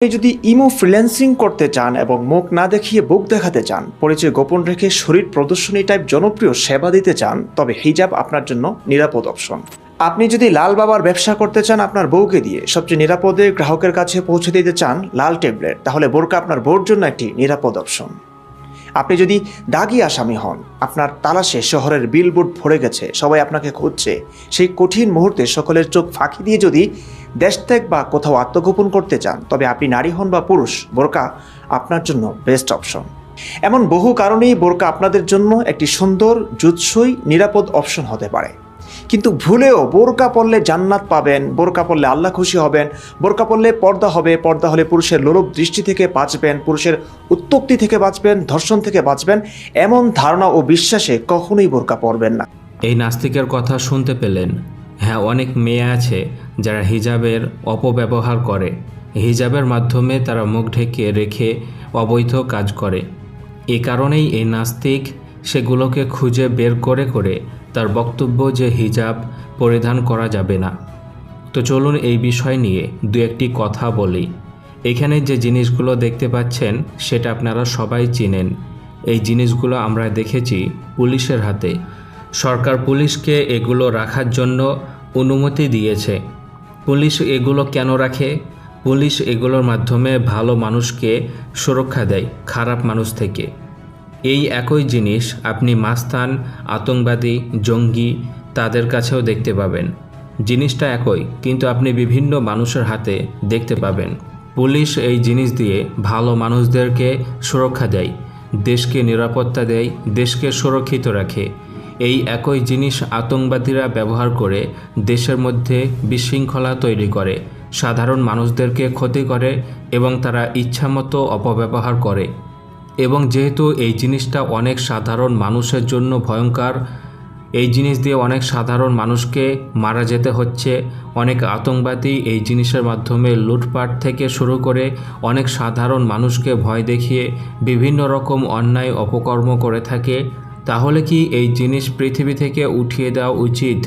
আপনি যদি imo freelancing করতে চান এবং মুখ না দেখিয়ে বুক দেখাতে চান, পরিচয় গোপন রেখে শরীর প্রদর্শনী টাইপ জনপ্রিয় সেবা দিতে চান, তবে হিজাব আপনার জন্য নিরাপদ অপশন। আপনি যদি লাল বাবার ব্যবসা করতে চান আপনার বউকে দিয়ে, সবচেয়ে নিরাপদে গ্রাহকের কাছে পৌঁছে দিতে চান লাল ট্যাবলেট, তাহলে বোরকা আপনার বউর জন্য একটি নিরাপদ অপশন। আপনি যদি দাগি আসামি হন, আপনার তালাশে শহরের বিলবোর্ড ভরে গেছে, সবাই আপনাকে খুঁজছে, সেই কঠিন মুহূর্তে সকলের চোখ ফাঁকি দিয়ে যদি দেশত্যাগ বা কোথাও আত্মগোপন করতে চান, তবে আপনি নারী হন বা পুরুষ, বোরকা আপনার জন্য বেস্ট অপশন এমন বহু কারণেই বোরকা আপনাদের জন্য একটি সুন্দর, জুৎসই, নিরাপদ অপশন হতে পারে। কিন্তু ভুলেও বোরকা পড়লে জান্নাত পাবেন, বোরকা পড়লে আল্লাহ খুশি হবেন, বোরকা পড়লে পর্দা হবে, পর্দা হলে পুরুষের লোলভ দৃষ্টি থেকে বাঁচবেন, পুরুষের উত্তক্তি থেকে বাঁচবেন, ধর্ষণ থেকে বাঁচবেন, এমন ধারণা ও বিশ্বাসে কখনোই বোরকা পরবেন না। এই নাস্তিকের কথা শুনতে পেলেন। হ্যাঁ অনেক মেয়ে আছে যারা হিজাবের অপব্যবহার করে। হিজাবের মাধ্যমে তারা মুখ ঢেকে রেখে অবৈধ কাজ করে। এ কারণেই এই নাস্তিক সেগুলোকে খুঁজে বের করে করে তার বক্তব্য যে হিজাব পরিধান করা যাবে না। তো চলুন এই বিষয় নিয়ে দু একটি কথা বলি। এখানে যে জিনিসগুলো দেখতে পাচ্ছেন, সেটা আপনারা সবাই চিনেন। এই জিনিসগুলো আমরা দেখেছি পুলিশের হাতে। সরকার পুলিশকে এগুলো রাখার জন্য অনুমতি দিয়েছে। পুলিশ এগুলো কেন রাখে? পুলিশ এগুলোর মাধ্যমে ভালো মানুষকে সুরক্ষা দেয়, খারাপ মানুষ থেকে। এই একই জিনিস আপনি মাস্তান, আতঙ্কবাদী, জঙ্গি তাদের কাছেও দেখতে পাবেন। জিনিসটা একই, কিন্তু আপনি বিভিন্ন মানুষের হাতে দেখতে পাবেন। পুলিশ এই জিনিস দিয়ে ভালো মানুষদেরকে সুরক্ষা দেয়, দেশকে নিরাপত্তা দেয়, দেশকে সুরক্ষিত রাখে। এই একই জিনিস আতঙ্কবাদীরা ব্যবহার করে দেশের মধ্যে বিশৃঙ্খলা তৈরি করে, সাধারণ মানুষদেরকে ক্ষতি করে এবং তারা ইচ্ছামতো অপব্যবহার করে। এবং যেহেতু এই জিনিসটা অনেক সাধারণ মানুষের জন্য ভয়ঙ্কর, এই জিনিস দিয়ে অনেক সাধারণ মানুষকে মারা যেতে হচ্ছে। অনেক আতঙ্কবাদী এই জিনিসের মাধ্যমে লুটপাট থেকে শুরু করে অনেক সাধারণ মানুষকে ভয় দেখিয়ে বিভিন্ন রকম অন্যায় অপকর্ম করে থাকে। তাহলে কি এই জিনিস পৃথিবী থেকে উঠিয়ে দেওয়া উচিত?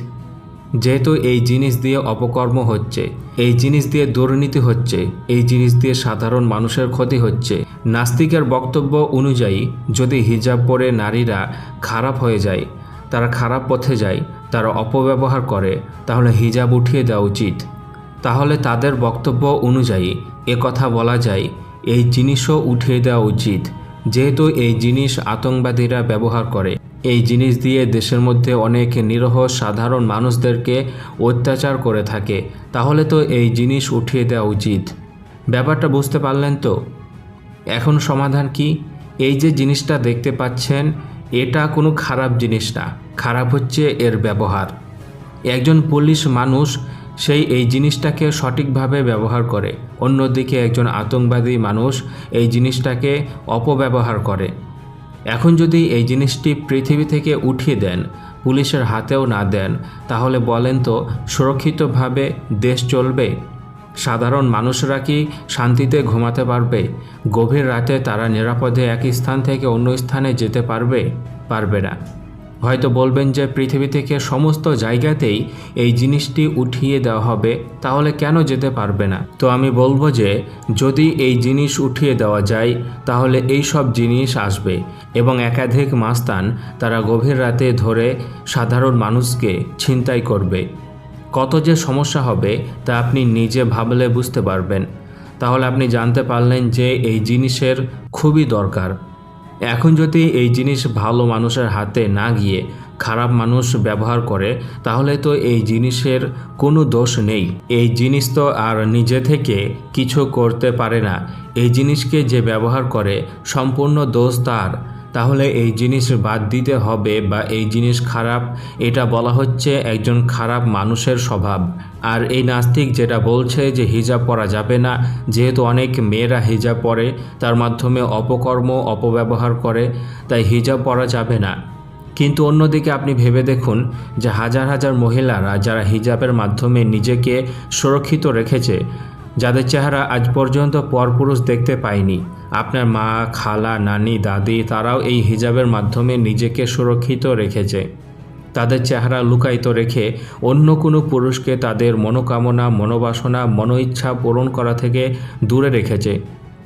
যেহেতু এই জিনিস দিয়ে অপকর্ম হচ্ছে, এই জিনিস দিয়ে দুর্নীতি হচ্ছে, এই জিনিস দিয়ে সাধারণ মানুষের ক্ষতি হচ্ছে। নাস্তিকের বক্তব্য অনুযায়ী, যদি হিজাব পরে নারীরা খারাপ হয়ে যায়, তারা খারাপ পথে যায়, তারা অপব্যবহার করে, তাহলে হিজাব উঠিয়ে দেওয়া উচিত। তাহলে তাদের বক্তব্য অনুযায়ী এ কথা বলা যায়, এই জিনিসও উঠিয়ে দেওয়া উচিত। যেহেতু এই জিনিস আতঙ্কবাদীরা ব্যবহার করে এই জিনিস দিয়ে দেশের মধ্যে অনেক নিরহ, সাধারণ মানুষদেরকে অত্যাচার করে থাকে। তাহলে তো এই জিনিস উঠিয়ে দেওয়া উচিত। ব্যাপারটা বুঝতে পারলেন তো? এখন সমাধান কি? এই যে জিনিসটা দেখতে পাচ্ছেন, এটা কোনো খারাপ জিনিস না। খারাপ হচ্ছে এর ব্যবহার। একজন পুলিশ মানুষ, সেই এই জিনিসটাকে সঠিকভাবে ব্যবহার করে। অন্যদিকে একজন আতঙ্কবাদী মানুষ এই জিনিসটাকে অপব্যবহার করে। এখন যদি এই জিনিসটি পৃথিবী থেকে উঠিয়ে দেন, পুলিশের হাতেও না দেন, তাহলে বলেন তো, সুরক্ষিতভাবে দেশ চলবে? সাধারণ মানুষরা কি শান্তিতে ঘুমাতে পারবে? গভীর রাতে তারা নিরাপদে এক স্থান থেকে অন্য স্থানে যেতে পারবে? পারবে না। হয়তো বলবেন যে পৃথিবী থেকে সমস্ত জায়গাতেই এই জিনিসটি উঠিয়ে দেওয়া হবে, তাহলে কেন যেতে পারবে না? তো আমি বলব যে, যদি এই জিনিস উঠিয়ে দেওয়া যায়, তাহলে এই সব জিনিস আসবে এবং একাধিক মাস্তান তারা গভীর রাতে ধরে সাধারণ মানুষকে ছিনতাই করবে। কত যে সমস্যা হবে, তা আপনি নিজে ভাবলে বুঝতে পারবেন। তাহলে আপনি জানতে পারলেন যে এই জিনিসের খুবই দরকার। এখন যদি এই জিনিস ভালো মানুষের হাতে না গিয়ে খারাপ মানুষ ব্যবহার করে, তাহলে তো এই জিনিসের কোনো দোষ নেই। এই জিনিস তো আর নিজে থেকে কিছু করতে পারে না। এই জিনিসকে যে ব্যবহার করে, সম্পূর্ণ দোষ তার। তাহলে এই জিনিস বাদ দিতে হবে বা এই জিনিস খারাপ, এটা বলা হচ্ছে একজন খারাপ মানুষের স্বভাব। আর এই নাস্তিক যেটা বলছে যে হিজাব পরা যাবে না, যেহেতু অনেক মেয়েরা হিজাব পরে, তার মাধ্যমে অপকর্ম, অপব্যবহার করে, তাই হিজাব পরা যাবে না। কিন্তু অন্যদিকে আপনি ভেবে দেখুন যে হাজার হাজার মহিলারা যারা হিজাবের মাধ্যমে নিজেকে সুরক্ষিত রেখেছে, যাদের চেহারা আজ পর্যন্ত পরপুরুষ দেখতে পায়নি আপনার মা, খালা, নানি, দাদি তারাও এই হিজাবের মাধ্যমে নিজেকে সুরক্ষিত রেখেছে। তাদের চেহারা লুকায়িত রেখে অন্য কোনো পুরুষকে তাদের মনোকামনা, মনোবাসনা, মনোইচ্ছা পূরণ করা থেকে দূরে রেখেছে।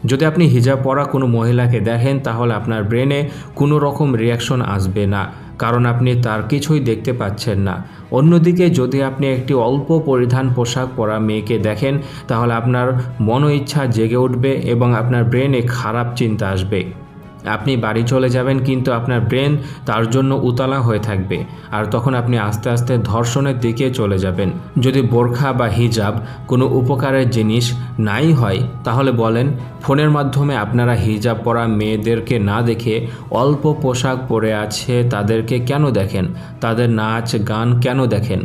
যদি আপনি হিজাব পরা কোনো মহিলাকে দেখেন তাহলে আপনার ব্রেনে কোনো রকম রিয়াকশন আসবে না। কারণ আপনি তার কিছুই দেখতে পাচ্ছেন না। অন্যদিকে যদি আপনি একটি অল্প পরিধান পোশাক পরা মেয়েকে দেখেন, তাহলে আপনার মনো ইচ্ছা জেগে উঠবে এবং আপনার ব্রেনে খারাপ চিন্তা আসবে। আপনি বাড়ি চলে যাবেন কিন্তু আপনার ব্রেন তার জন্য উতলা হয়ে থাকবে। আর তখন আপনি আস্তে আস্তে ধর্ষণের দিকে চলে যাবেন। যদি বোরখা বা হিজাব কোনো উপকারের জিনিস নাই হয়, তাহলে বলেন, ফোনের মাধ্যমে আপনারা হিজাব পরা মেয়েদেরকে না দেখে অল্প পোশাক পরে আছে তাদেরকে কেন দেখেন? তাদের নাচ, গান কেন দেখেন?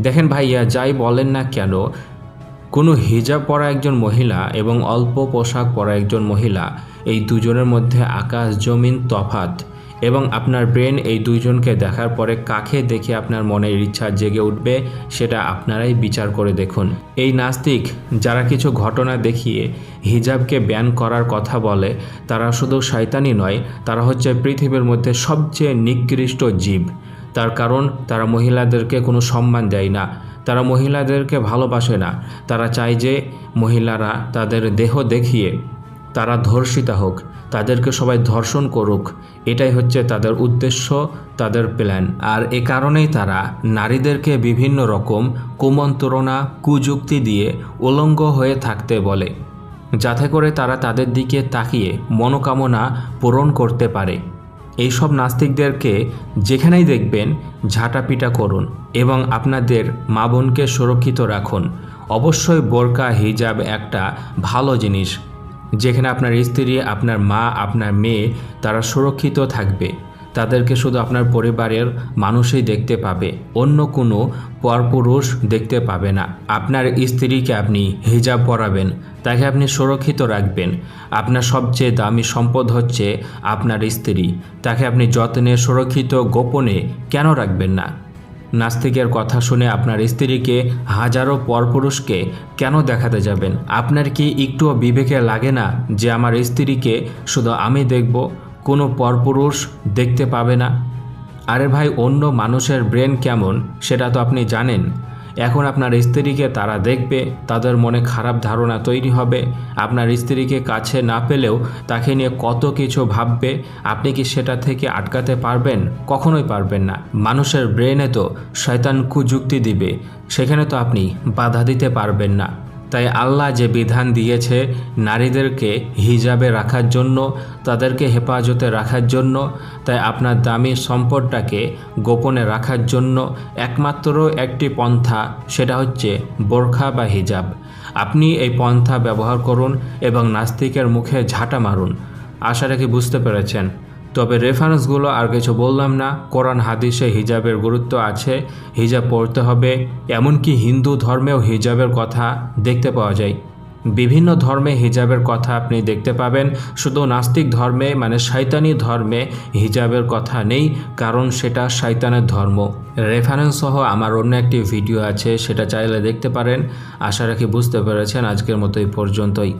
দেখেন ভাইয়া, যাই বলেন না কেন, কোনো হিজাব পরা একজন মহিলা এবং অল্প পোশাক পরা একজন মহিলা এই দুজনের মধ্যে আকাশ, জমিন তফাত এবং আপনার ব্রেন এই দুইজনকে দেখার পরে কাকে দেখে আপনার মনের ইচ্ছা জেগে উঠবে সেটা আপনারাই বিচার করে দেখুন। এই নাস্তিক যারা কিছু ঘটনা দেখিয়ে হিজাবকে ব্যান করার কথা বলে, তারা শুধু শয়তানি নয়, তারা হচ্ছে পৃথিবীর মধ্যে সবচেয়ে নিকৃষ্ট জীব। তার কারণ, তারা মহিলাদেরকে কোনো সম্মান দেয় না, তারা মহিলাদেরকে ভালোবাসে না। তারা চায় যে মহিলারা তাদের দেহ দেখিয়ে তারা ধর্ষিতা হোক, তাদেরকে সবাই ধর্ষণ করুক, এটাই হচ্ছে তাদের উদ্দেশ্য, তাদের প্ল্যান আর এ কারণেই তারা নারীদেরকে বিভিন্ন রকম কুমন্ত্রণা, কুযুক্তি দিয়ে উলঙ্গ হয়ে থাকতে বলে, যাতে করে তারা তাদের দিকে তাকিয়ে মনোকামনা পূরণ করতে পারে। এইসব নাস্তিকদেরকে যেখানেই দেখবেন, ঝাঁটাপিটা করুন এবং আপনাদের মা বোনকে সুরক্ষিত রাখুন। অবশ্যই বোরকা, হিজাব একটা ভালো জিনিস। যেখানে আপনার স্ত্রী, আপনার মা, আপনার মেয়ে তারা সুরক্ষিত থাকবে। তাদেরকে শুধু আপনার পরিবারের মানুষই দেখতে পাবে, অন্য কোনো পরপুরুষ দেখতে পাবে না। আপনার স্ত্রীকে আপনি হিজাব পরাবেন, তাকে আপনি সুরক্ষিত রাখবেন। আপনার সবচেয়ে দামি সম্পদ হচ্ছে আপনার স্ত্রী, তাকে আপনি যত্নে, সুরক্ষিত, গোপনে কেন রাখবেন না? নাস্তিকের কথা শুনে আপনার স্ত্রীকে হাজারো পরপুরুষকে কেন দেখাতে যাবেন? আপনার কি একটুও বিবেকে লাগে না যে আমার স্ত্রীকে শুধু আমি দেখব? কোনো পরপুরুষ দেখতে পাবে না? আরে ভাই, অন্য মানুষের ব্রেন কেমন? সেটা তো আপনি জানেন। এখন আপনার স্ত্রীকে তারা দেখবে, তাদের মনে খারাপ ধারণা তৈরি হবে। আপনার স্ত্রীকে কাছে না পেলেও তাকে নিয়ে কত কিছু ভাববে, আপনি কি সেটা থেকে আটকাতে পারবেন? কখনোই পারবেন না। মানুষের ব্রেনে তো শয়তান কুযুক্তি দিবে, সেখানে তো আপনি বাধা দিতে পারবেন না। তাই আল্লাহ যে বিধান দিয়েছে নারীদেরকে হিজাবে রাখার জন্য, তাদেরকে হেফাজতে রাখার জন্য, তাই আপনার দামি সম্পদটাকে গোপনে রাখার জন্য একমাত্র একটি পন্থা, সেটা হচ্ছে বোরখা বা হিজাব। আপনি এই পন্থা ব্যবহার করুন এবং নাস্তিকের মুখে ঝাঁটা মারুন। আশা রাখি বুঝতে পেরেছেন। তবে রেফারেন্সগুলো আর কিছু বললাম না। কোরআন, হাদিসে হিজাবের গুরুত্ব আছে। হিজাব পড়তে হবে। এমনকি হিন্দু ধর্মেও হিজাবের কথা দেখতে পাওয়া যায়। বিভিন্ন ধর্মে হিজাবের কথা আপনি দেখতে পাবেন। শুধু নাস্তিক ধর্মে মানে শয়তানি ধর্মে হিজাবের কথা নেই, কারণ সেটা শয়তানের ধর্ম। রেফারেন্স সহ আমার অন্য একটি ভিডিও আছে, সেটা চাইলে দেখতে পারেন। আশা রাখি বুঝতে পেরেছেন। আজকের মতো এই পর্যন্তই।